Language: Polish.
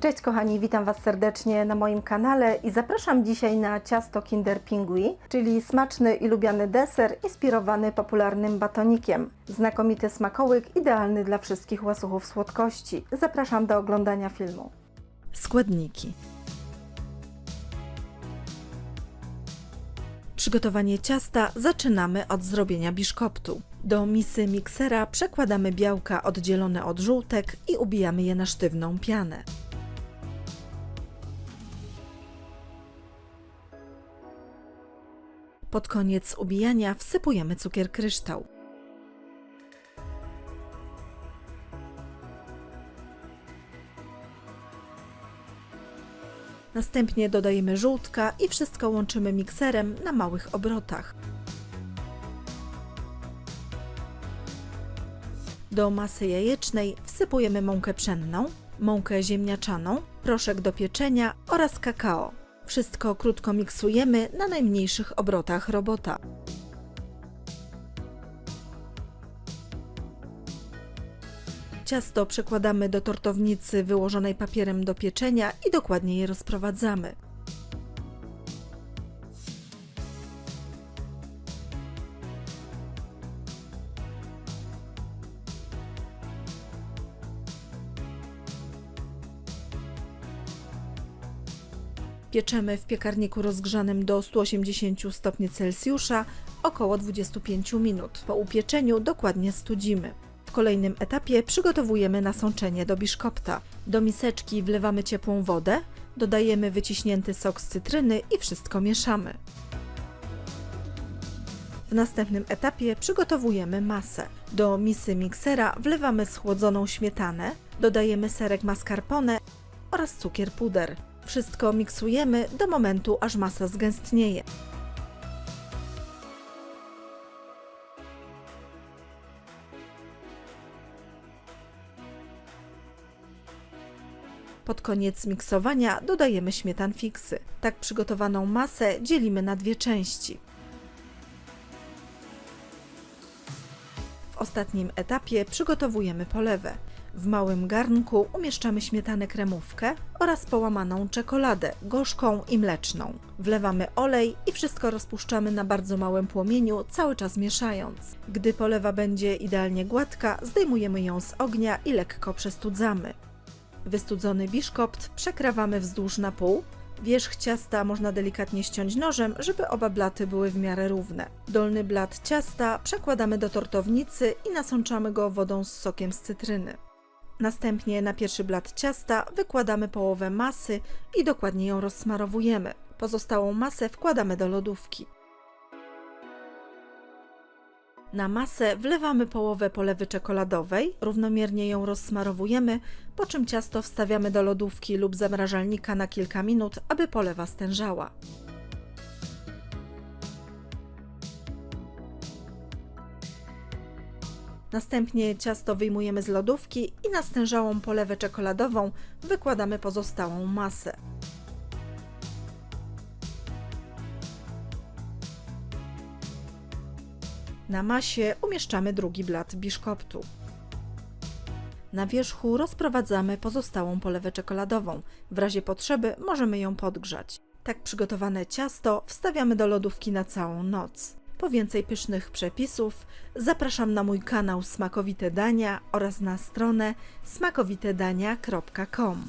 Cześć kochani, witam Was serdecznie na moim kanale i zapraszam dzisiaj na ciasto Kinder Pingui, czyli smaczny i lubiany deser inspirowany popularnym batonikiem. Znakomity smakołyk, idealny dla wszystkich łasuchów słodkości. Zapraszam do oglądania filmu. Składniki. Przygotowanie ciasta zaczynamy od zrobienia biszkoptu. Do misy miksera przekładamy białka oddzielone od żółtek i ubijamy je na sztywną pianę. Pod koniec ubijania wsypujemy cukier kryształ. Następnie dodajemy żółtka i wszystko łączymy mikserem na małych obrotach. Do masy jajecznej wsypujemy mąkę pszenną, mąkę ziemniaczaną, proszek do pieczenia oraz kakao. Wszystko krótko miksujemy na najmniejszych obrotach robota. Ciasto przekładamy do tortownicy wyłożonej papierem do pieczenia i dokładnie je rozprowadzamy. Pieczemy w piekarniku rozgrzanym do 180 stopni Celsjusza około 25 minut. Po upieczeniu dokładnie studzimy. W kolejnym etapie przygotowujemy nasączenie do biszkopta. Do miseczki wlewamy ciepłą wodę, dodajemy wyciśnięty sok z cytryny i wszystko mieszamy. W następnym etapie przygotowujemy masę. Do misy miksera wlewamy schłodzoną śmietanę, dodajemy serek mascarpone oraz cukier puder. Wszystko miksujemy do momentu, aż masa zgęstnieje. Pod koniec miksowania dodajemy śmietan fiksy. Tak przygotowaną masę dzielimy na dwie części. W ostatnim etapie przygotowujemy polewę. W małym garnku umieszczamy śmietanę kremówkę oraz połamaną czekoladę, gorzką i mleczną. Wlewamy olej i wszystko rozpuszczamy na bardzo małym płomieniu, cały czas mieszając. Gdy polewa będzie idealnie gładka, zdejmujemy ją z ognia i lekko przestudzamy. Wystudzony biszkopt przekrawamy wzdłuż na pół. Wierzch ciasta można delikatnie ściąć nożem, żeby oba blaty były w miarę równe. Dolny blat ciasta przekładamy do tortownicy i nasączamy go wodą z sokiem z cytryny. Następnie na pierwszy blat ciasta wykładamy połowę masy i dokładnie ją rozsmarowujemy. Pozostałą masę wkładamy do lodówki. Na masę wlewamy połowę polewy czekoladowej, równomiernie ją rozsmarowujemy, po czym ciasto wstawiamy do lodówki lub zamrażalnika na kilka minut, aby polewa stężała. Następnie ciasto wyjmujemy z lodówki i na stężałą polewę czekoladową wykładamy pozostałą masę. Na masie umieszczamy drugi blat biszkoptu. Na wierzchu rozprowadzamy pozostałą polewę czekoladową. W razie potrzeby możemy ją podgrzać. Tak przygotowane ciasto wstawiamy do lodówki na całą noc. Po więcej pysznych przepisów zapraszam na mój kanał Smakowite Dania oraz na stronę smakowitedania.com.